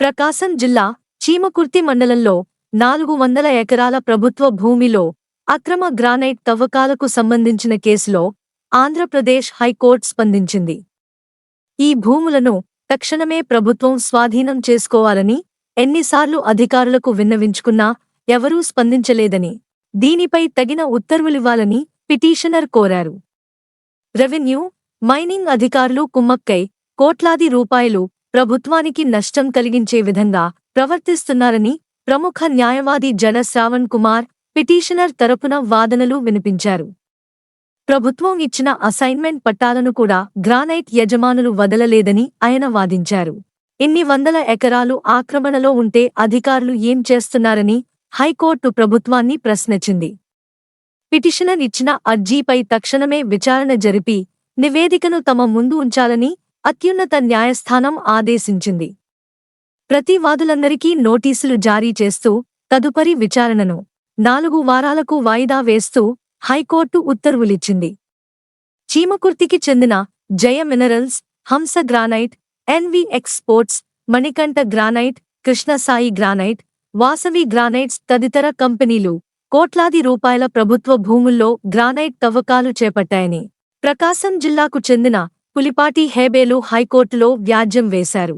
ప్రకాశం జిల్లా చీమకుర్తి మండలంలో నాలుగు వందల ఎకరాల ప్రభుత్వ భూమిలో అక్రమ గ్రానైట్ తవ్వకాలకు సంబంధించిన కేసులో ఆంధ్రప్రదేశ్ హైకోర్టు స్పందించింది. ఈ భూములను తక్షణమే ప్రభుత్వం స్వాధీనం చేసుకోవాలని ఎన్నిసార్లు అధికారులకు విన్నవించుకున్నా ఎవరూ స్పందించలేదని దీనిపై తగిన ఉత్తర్వులివ్వాలని పిటిషనర్ కోరారు. రెవెన్యూ మైనింగ్ అధికారులు కుమ్మక్కై కోట్లాది రూపాయలు ప్రభుత్వానికి నష్టం కలిగించే విధంగా ప్రవర్తిస్తున్నారని ప్రముఖ న్యాయవాది జన శ్రావణ్ కుమార్ పిటిషనర్ తరపున వాదనలు వినిపించారు. ప్రభుత్వం ఇచ్చిన అసైన్మెంట్ పట్టాలను కూడా గ్రానైట్ యజమానులు వదలలేదని ఆయన వాదించారు. ఇన్ని వందల ఎకరాలు ఆక్రమణలో ఉంటే అధికారులు ఏం చేస్తున్నారని హైకోర్టు ప్రభుత్వాన్ని ప్రశ్నించింది. పిటిషనర్ ఇచ్చిన అర్జీపై తక్షణమే విచారణ జరిపి నివేదికను తమ ముందు ఉంచాలని అత్యున్నత న్యాయస్థానం ఆదేశించింది. ప్రతివాదులందరికీ నోటీసులు జారీ చేస్తూ తదుపరి విచారణను నాలుగు వారాలకు వాయిదా వేస్తూ హైకోర్టు ఉత్తర్వులిచ్చింది. చీమకుర్తికి చెందిన Jaya minerals Hamsa granite NV exports Manikanta granite Krishnasai granite Vasavi granites తదితర కంపెనీలు కోట్లాది రూపాయల ప్రభుత్వ భూముల్లో గ్రానైట్ తవ్వకాలు చేపట్టాయని ప్రకాశం జిల్లాకు చెందిన పులిపాటి హేబేలు హైకోర్టులో వ్యాజ్యం వేశారు.